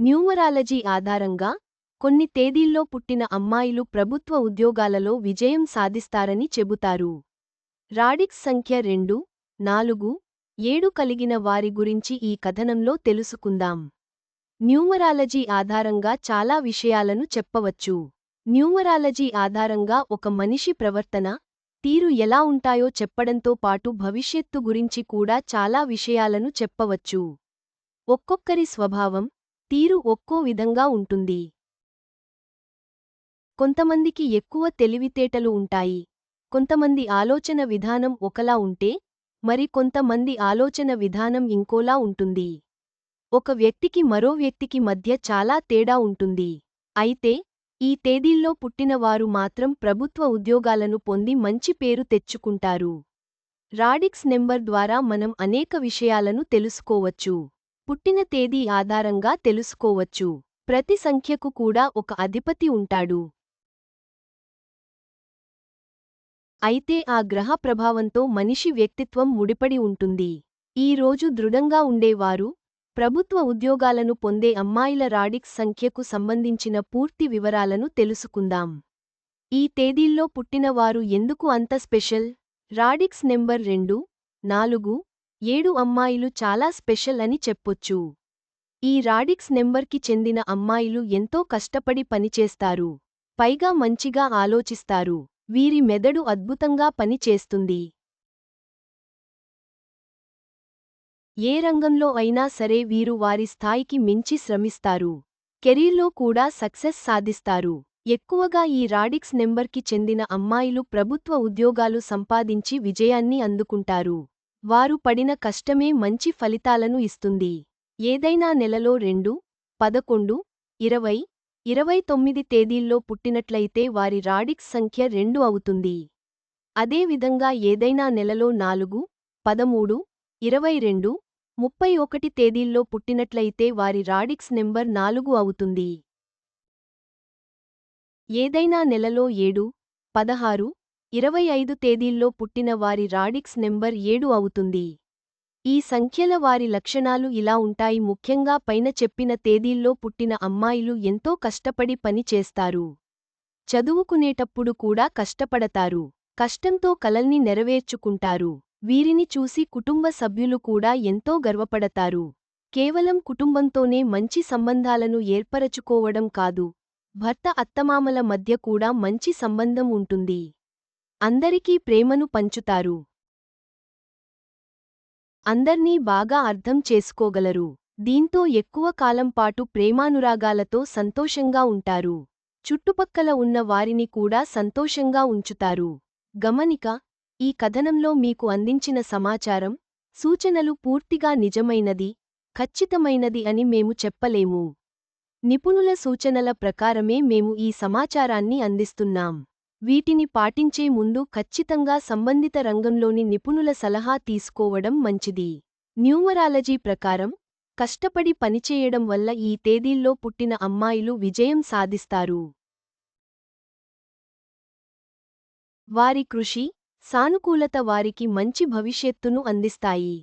Numerology ఆధారంగా కొన్ని తేదీల్లో పుట్టిన అమ్మాయిలు ప్రభుత్వ ఉద్యోగాలలో విజయం సాధిస్తారని చెబుతారు. రాడిక్స్ సంఖ్య రెండు నాలుగు ఏడు కలిగిన వారి గురించి ఈ కథనంలో తెలుసుకుందాం. న్యూమరాలజీ ఆధారంగా చాలా విషయాలను చెప్పవచ్చు. న్యూమరాలజీ ఆధారంగా ఒక మనిషి ప్రవర్తన తీరు ఎలా ఉంటాయో చెప్పడంతో పాటు భవిష్యత్తు గురించి కూడా చాలా విషయాలను చెప్పవచ్చు. ఒక్కొక్కరి స్వభావం తీరు ఒక్కో విధంగా ఉంటుంది. కొంతమందికి ఎక్కువ తెలివితేటలు ఉంటాయి. కొంతమంది ఆలోచన విధానం ఒకలా ఉంటే మరి కొంతమంది ఆలోచన విధానం ఇంకోలా ఉంటుంది. ఒక వ్యక్తికి మరో వ్యక్తికి మధ్య చాలా తేడా ఉంటుంది. అయితే ఈ తేదీల్లో పుట్టినవారు మాత్రం ప్రభుత్వ ఉద్యోగాలను పొంది మంచి పేరు తెచ్చుకుంటారు. రాడిక్స్ నెంబర్ ద్వారా మనం అనేక విషయాలను తెలుసుకోవచ్చు. పుట్టిన తేదీ ఆధారంగా తెలుసుకోవచ్చు. ప్రతి సంఖ్యకు కూడా ఒక అధిపతి ఉంటాడు. అయితే ఆ గ్రహ ప్రభావంతో మనిషి వ్యక్తిత్వం ముడిపడి ఉంటుంది. ఈ రోజు దృఢంగా ఉండేవారు ప్రభుత్వ ఉద్యోగాలను పొందే అమ్మాయిల రాడిక్స్ సంఖ్యకు సంబంధించిన పూర్తి వివరాలను తెలుసుకుందాం. ఈ తేదీల్లో పుట్టినవారు ఎందుకు అంత స్పెషల్? రాడిక్స్ నెంబర్ రెండు నాలుగు ఏడు అమ్మాయిలు చాలా స్పెషల్ అని చెప్పొచ్చు. ఈ రాడిక్స్ నెంబర్కి చెందిన అమ్మాయిలు ఎంతో కష్టపడి పనిచేస్తారు. పైగా మంచిగా ఆలోచిస్తారు. వీరి మెదడు అద్భుతంగా పనిచేస్తుంది. ఏ రంగంలో అయినా సరే వీరు వారి స్థాయికి మించి శ్రమిస్తారు. కెరీర్లో కూడా సక్సెస్ సాధిస్తారు. ఎక్కువగా ఈ రాడిక్స్ నెంబర్కి చెందిన అమ్మాయిలు ప్రభుత్వ ఉద్యోగాలు సంపాదించి విజయాన్ని అందుకుంటారు. వారు పడిన కష్టమే మంచి ఫలితాలను ఇస్తుంది. ఏదైనా నెలలో రెండు పదకొండు ఇరవై ఇరవై తొమ్మిది తేదీల్లో పుట్టినట్లయితే వారి రాడిక్స్ సంఖ్య రెండు అవుతుంది. అదేవిధంగా ఏదైనా నెలలో నాలుగు పదమూడు ఇరవై రెండు ముప్పై ఒకటి తేదీల్లో పుట్టినట్లయితే వారి రాడిక్స్ నెంబర్ నాలుగు అవుతుంది. ఏదైనా నెలలో ఏడు పదహారు ఇరవై ఐదు తేదీల్లో పుట్టిన వారి రాడిక్స్ నెంబర్ ఏడు అవుతుంది. ఈ సంఖ్యల వారి లక్షణాలు ఇలా ఉంటాయి. ముఖ్యంగా పైన చెప్పిన తేదీల్లో పుట్టిన అమ్మాయిలు ఎంతో కష్టపడి పని చేస్తారు. చదువుకునేటప్పుడు కూడా కష్టపడతారు. కష్టంతో కలల్ని నెరవేర్చుకుంటారు. వీరిని చూసి కుటుంబ సభ్యులు కూడా ఎంతో గర్వపడతారు. కేవలం కుటుంబంతోనే మంచి సంబంధాలను ఏర్పరచుకోవడం కాదు. భర్త అత్తమామల మధ్య కూడా మంచి సంబంధం ఉంటుంది. అందరికీ ప్రేమను పంచుతారు. అందర్నీ బాగా అర్థం చేసుకోగలరు. దీంతో ఎక్కువ కాలం పాటు ప్రేమానురాగాలతో సంతోషంగా ఉంటారు. చుట్టుపక్కల ఉన్న వారిని కూడా సంతోషంగా ఉంచుతారు. గమనిక ఈ కథనంలో మీకు అందించిన సమాచారం సూచనలు పూర్తిగా నిజమైనది ఖచ్చితమైనది అని మేము చెప్పలేము. నిపుణుల సూచనల ప్రకారమే మేము ఈ సమాచారాన్ని అందిస్తున్నాం. వీటిని పాటించే ముందు ఖచ్చితంగా సంబంధిత రంగంలోని నిపుణుల సలహా తీసుకోవడం మంచిది. న్యూమరాలజీ ప్రకారం కష్టపడి పనిచేయడం వల్ల ఈ తేదీల్లో పుట్టిన అమ్మాయిలు విజయం సాధిస్తారు. వారి కృషి సానుకూలత వారికి మంచి భవిష్యత్తును అందిస్తాయి.